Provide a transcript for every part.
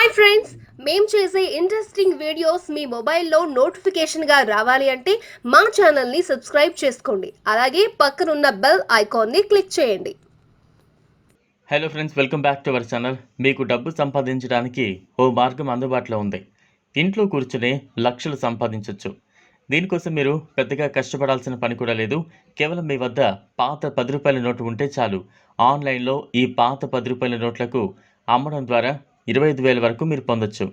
Hi friends మేము చేసే interesting videos మీ మొబైల్లో నోటిఫికేషన్గా రావాలి అంటే మా ఛానల్ని సబ్స్క్రైబ్ చేసుకోండి. అలాగే పక్కనున్న బెల్ ఐకాన్ని క్లిక్ చేయండి. Hello friends welcome back to our channel మీకు డబ్బు సంపాదించడానికి ఓ మార్గం అందుబాటులో ఉంది. ఇంట్లో కూర్చునే లక్షలు సంపాదించవచ్చు దీనికోసం మీరు పెద్దగా కష్టపడాల్సిన పని కూడా లేదు. కేవలం మీ వద్ద పాత పది రూపాయల నోటు ఉంటే చాలు. ఆన్లైన్లో ఈ పాత పది రూపాయల నోట్లకు అమ్మడం ద్వారా ఇరవై ఐదు వేల వరకు మీరు పొందొచ్చు.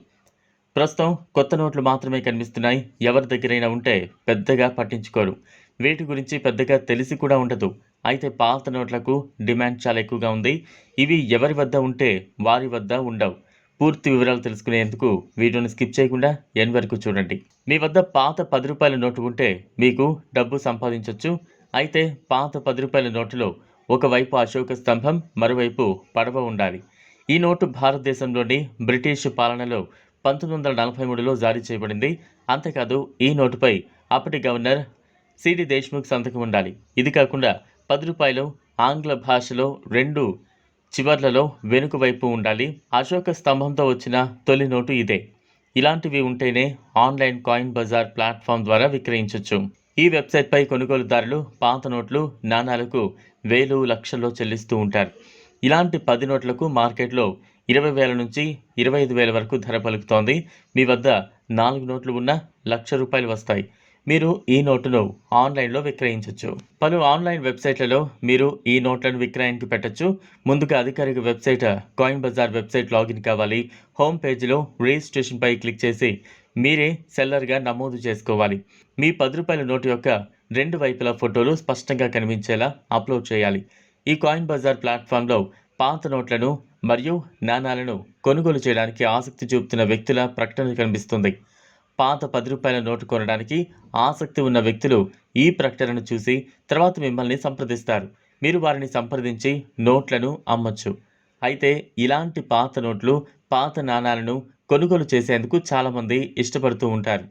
ప్రస్తుతం కొత్త నోట్లు మాత్రమే కనిపిస్తున్నాయి. ఎవరి దగ్గరైనా ఉంటే పెద్దగా పట్టించుకోరు. వీటి గురించి పెద్దగా తెలిసి కూడా ఉండదు. అయితే పాత నోట్లకు డిమాండ్ చాలా ఎక్కువగా ఉంది. ఇవి ఎవరి వద్ద ఉంటే వారి వద్ద ఉండవు. పూర్తి వివరాలు తెలుసుకునేందుకు వీడియోని స్కిప్ చేయకుండా ఎన్ వరకు చూడండి. మీ వద్ద పాత పది రూపాయల నోటు ఉంటే మీకు డబ్బు సంపాదించవచ్చు అయితే పాత పది రూపాయల నోటులో ఒకవైపు అశోక స్తంభం మరోవైపు పడవ ఉండాలి. ఈ నోటు భారతదేశంలోని బ్రిటిష్ పాలనలో పంతొమ్మిది వందల నలభై మూడులో జారీ చేయబడింది. అంతేకాదు ఈ నోటుపై అప్పటి గవర్నర్ సిడి దేశ్ముఖ్ సంతకం ఉండాలి. ఇది కాకుండా పది రూపాయలు ఆంగ్ల భాషలో రెండు చివర్లలో వెనుక వైపు ఉండాలి. అశోక స్తంభంతో వచ్చిన తొలి నోటు ఇదే. ఇలాంటివి ఉంటేనే ఆన్లైన్ కాయిన్ బజార్ ప్లాట్ఫామ్ ద్వారా విక్రయించవచ్చు ఈ వెబ్సైట్పై కొనుగోలుదారులు పాత నోట్లు నాణాలకు వేలు లక్షల్లో చెల్లిస్తూ ఉంటారు. ఇలాంటి పది నోట్లకు మార్కెట్లో ఇరవై వేల నుంచి ఇరవై ఐదు వేల వరకు ధర పలుకుతోంది. మీ వద్ద నాలుగు నోట్లు ఉన్న లక్ష రూపాయలు వస్తాయి. మీరు ఈ నోటును ఆన్లైన్లో విక్రయించవచ్చు పలు ఆన్లైన్ వెబ్సైట్లలో మీరు ఈ నోట్లను విక్రయానికి పెట్టచ్చు. ముందుగా అధికారిక website coin bazaar website login కావాలి. హోమ్ పేజీలో రిజిస్ట్రేషన్పై క్లిక్ చేసి మీరే సెల్లర్గా నమోదు చేసుకోవాలి. మీ పది రూపాయల నోటు యొక్క రెండు వైపుల ఫోటోలు స్పష్టంగా కనిపించేలా అప్లోడ్ చేయాలి. ఈ కాయిన్ బజార్ ప్లాట్ఫామ్లో పాత నోట్లను మరియు నాణాలను కొనుగోలు చేయడానికి ఆసక్తి చూపుతున్న వ్యక్తుల ప్రకటన కనిపిస్తుంది. పాత పది రూపాయల నోటు కొనడానికి ఆసక్తి ఉన్న వ్యక్తులు ఈ ప్రకటనను చూసి తర్వాత మిమ్మల్ని సంప్రదిస్తారు. మీరు వారిని సంప్రదించి నోట్లను అమ్మచ్చు. అయితే ఇలాంటి పాత నోట్లు పాత నాణాలను కొనుగోలు చేసేందుకు చాలామంది ఇష్టపడుతూ ఉంటారు.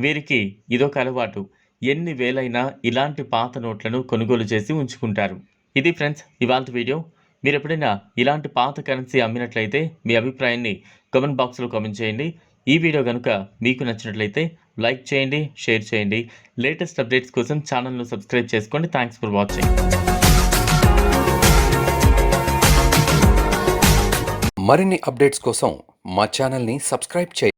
వీరికి ఇదొక అలవాటు. ఎన్ని వేలైనా ఇలాంటి పాత నోట్లను కొనుగోలు చేసి ఉంచుకుంటారు. ఇది ఫ్రెండ్స్ ఇవాళ వీడియో. మీరు ఎప్పుడైనా ఇలాంటి పాత కరెన్సీ అమ్మినట్లయితే మీ అభిప్రాయాన్ని కామెంట్ బాక్స్లో కామెంట్ చేయండి. ఈ వీడియో కనుక మీకు నచ్చినట్లయితే లైక్ చేయండి షేర్ చేయండి. లేటెస్ట్ అప్డేట్స్ కోసం ఛానల్ను సబ్స్క్రైబ్ చేసుకోండి. థ్యాంక్స్ ఫర్ వాచింగ్ మరిన్ని అప్డేట్స్ కోసం మా ఛానల్ని సబ్స్క్రైబ్ చేయండి.